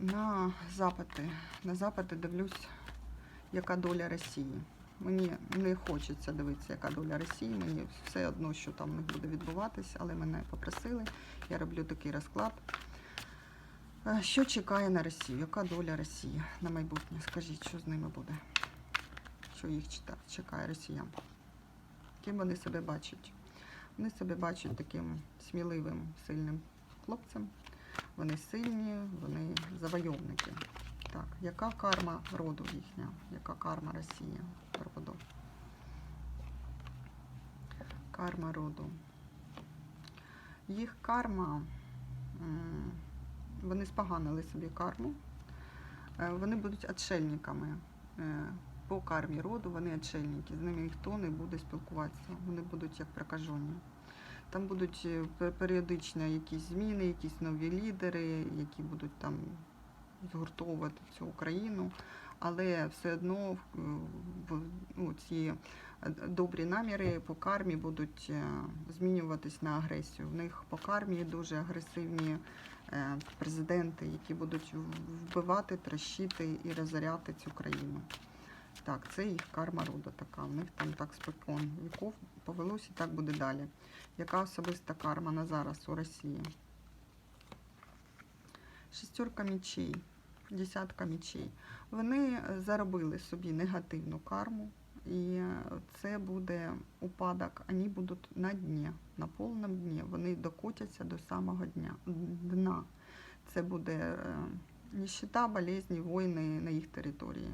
на запити. На запити дивлюсь, яка доля Росії. Мені не хочеться дивитися, яка доля Росії. Мені все одно, що там не буде відбуватись, але мене попросили. Я роблю такий розклад. Е, Що чекає на Росію? Яка доля Росії на майбутнє? Скажіть, що з ними буде? Що їх чекає росіян? Ким вони себе бачать? Вони себе бачать таким сміливим, сильним хлопцем. Вони сильні, вони завойовники. Так, яка карма роду їхня? Яка карма Росії роду? Карма роду. Їх карма, вони споганили собі карму. Е, Вони будуть отшельниками. Е, По кармі роду вони отшельники. З ними ніхто не буде спілкуватися. Вони будуть як прокажені. Там будуть е, періодично якісь зміни, якісь нові лідери, які будуть там згуртовувати цю Україну, але все одно е, ну, ці е, добрі наміри по кармі будуть змінюватись на агресію. В них по кармі дуже агресивні президенти, які будуть вбивати, трощити і розоряти цю країну. Так, це їх карма роду така. В них там так спокон віков повелось і так буде далі. Яка особиста карма на зараз у Росії? Шестерка мічей, десятка мічей. Вони е, заробили собі негативну карму, і е, це буде упадок. Вони будуть на дні, на повному дні. Вони докотяться до самого дня, дна. Це буде е, ніщита, болезні, війни на їх території.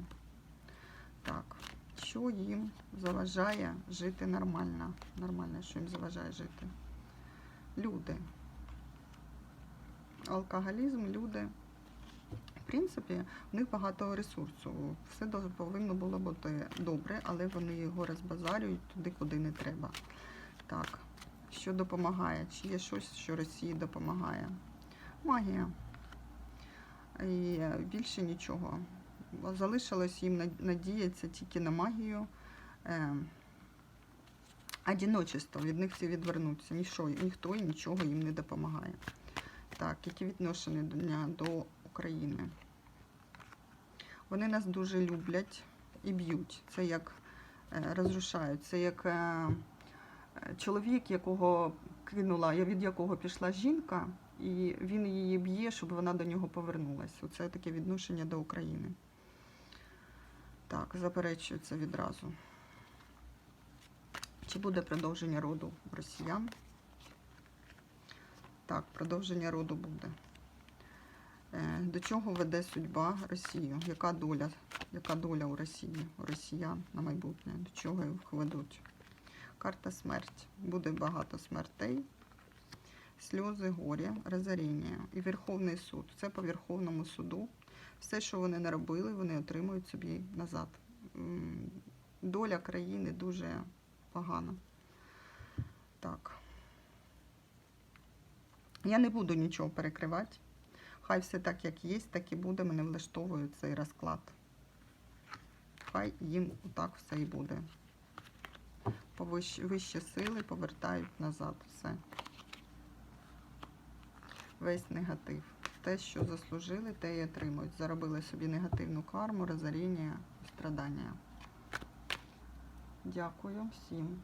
Що їм заважає жити нормально? Нормально, що їм заважає жити? Люди. Алкоголізм, люди. В принципі, в них багато ресурсу. Все повинно було бути добре, але вони його розбазарюють туди, куди не треба. Так, що допомагає? Чи є щось, що Росії допомагає? Магія. І більше нічого. Залишилось їм надіятися тільки на магію. Е, Одиночество, від них всі відвернуться. Ніщо, ніхто і нічого їм не допомагає. Так, які відношення до дня до України? Вони нас дуже люблять і б'ють. Це як е, розрушають. Це як е, чоловік, якого кинула, від якого пішла жінка, і він її б'є, щоб вона до нього повернулася. Оце таке відношення до України. Так, заперечується відразу. Чи буде продовження роду росіян? Так, продовження роду буде. Е, До чого веде судьба Росію? Яка доля, яка доля у Росії, у росіян на майбутнє? До чого їх ведуть? Карта смерть. Буде багато смертей, сльози, горя, розоріння і Верховний суд. Це по Верховному суду. Все, що вони наробили, вони отримують собі назад. Доля країни дуже погана. Так. Я не буду нічого перекривати. Хай все так, як є, так і буде. Мене влаштовує цей розклад. Хай їм так все і буде. Вищі сили повертають назад все. Весь негатив. Те, що заслужили, те і отримують. Заробили собі негативну карму, розоріння страдання. Дякую всім.